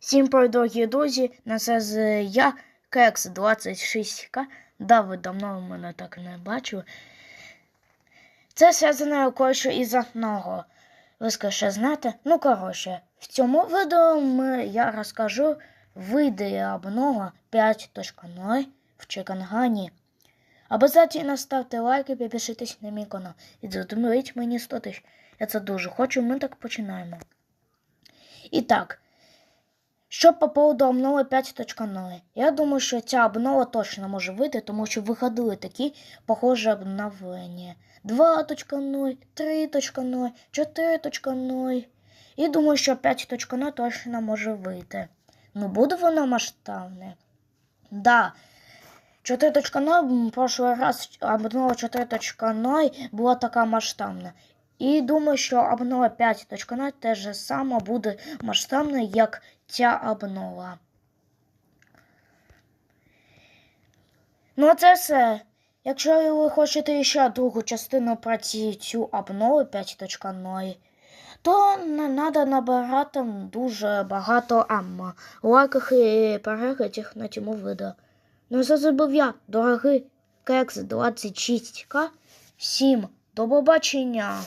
Всім дорогі друзі, на це я, Кекс 26К. Да, ви давно мене так не бачили. Це зв'язано кое-що із одного. Ви скажете, знаєте? Ну, коротше, в цьому відео ми, я розкажу види обнова 5.0 в Чекангані. Обязательно ставте і підпишитесь на мій канал. І задумайте мені 100 тисяч. Я це дуже хочу, ми так починаємо. І так, що по поводу обнови 5.0? Я думаю, що ця обнова точно може вийти, тому що виходили такі похожі обновлення. 2.0, 3.0, 4.0. І думаю, що 5.0 точно може вийти. Ну, буде воно масштабне? Да. 4.0 в прошлый раз обнова 4.0 була така масштабна. І думаю, що обнова 5.0 теж же саме буде масштабна, як ця обнова. Ну, а це все. Якщо ви хочете ще другу частину про цю обнову 5.0, то треба набирати дуже багато амма, лайків і переглядів на цьому відео. Ну, це забув я, дорогий Кекс 26К. Всім до побачення!